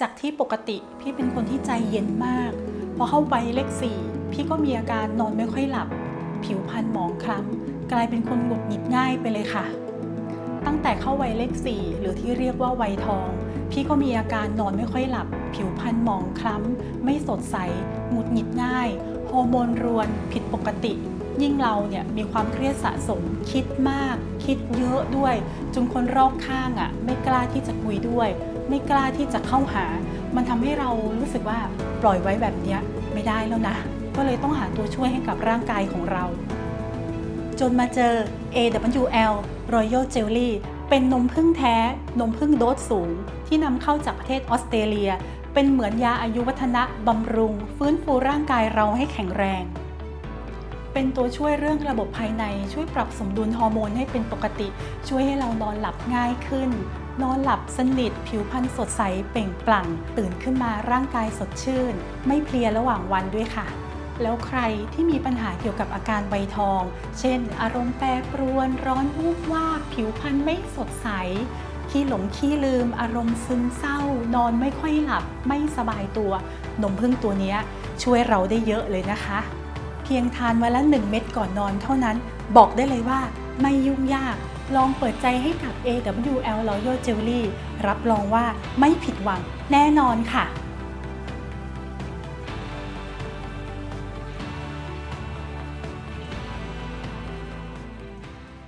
จากที่ปกติพี่เป็นคนที่ใจเย็นมาก พอเข้าไปเลขสี่พี่ก็มีอาการนอนไม่ค่อยหลับ ผิวพรรณหมองคล้ำกลายเป็นคนหงุดหงิดง่ายไปเลยค่ะ ตั้งแต่เข้าวัยเลขสี่หรือที่เรียกว่าวัยทอง พี่ก็มีอาการนอนไม่ค่อยหลับ ผิวพรรณหมองคล้ำไม่สดใสหงุดหงิดง่ายฮอร์โมนรวนผิดปกติ ยิ่งเราเนี่ยมีความเครียดสะสมคิดมาก คิดเยอะด้วยจนคนรอบข้างอะ่ะไม่กล้าที่จะคุยด้วย ไม่กล้าที่จะเข้าหา มันทำให้เรารู้สึกว่าปล่อยไว้แบบนี้ไม่ได้แล้วนะ ก็เลยต้องหาตัวช่วยให้กับร่างกายของเรา จนมาเจอ AWL Royal Jelly เป็นนมพึ่งแท้ นมพึ่งโดสสูง ที่นำเข้าจากประเทศออสเตรเลีย เป็นเหมือนยาอายุวัฒนะบำรุง ฟื้นฟูร่างกายเราให้แข็งแรง เป็นตัวช่วยเรื่องระบบภายใน ช่วยปรับสมดุลฮอร์โมนให้เป็นปกติ ช่วยให้เรานอนหลับง่ายขึ้น นอนหลับสนิท ผิวพรรณสดใสเปล่งปลั่ง ตื่นขึ้นมาร่างกายสดชื่น ไม่เพลียระหว่างวันด้วยค่ะแล้วใครที่มีปัญหาเกี่ยวกับอาการใบทอง เช่น อารมณ์แปรปรวน ร้อนวูบวาบผิวพรรณไม่สดใส ขี้หลงขี้ลืม อารมณ์ซึมเศร้า นอนไม่ค่อยหลับ ไม่สบายตัว นมพึ่งตัวนี้ช่วยเราได้เยอะเลยนะคะ พียงทานวันละ 1 เม็ดก่อนนอนเท่านั้น บอกได้เลยว่าไม่ยุ่งยาก ลองเปิดใจให้กับ AWL Royal Jelly รับรองว่าไม่ผิดหวังแน่นอนค่ะ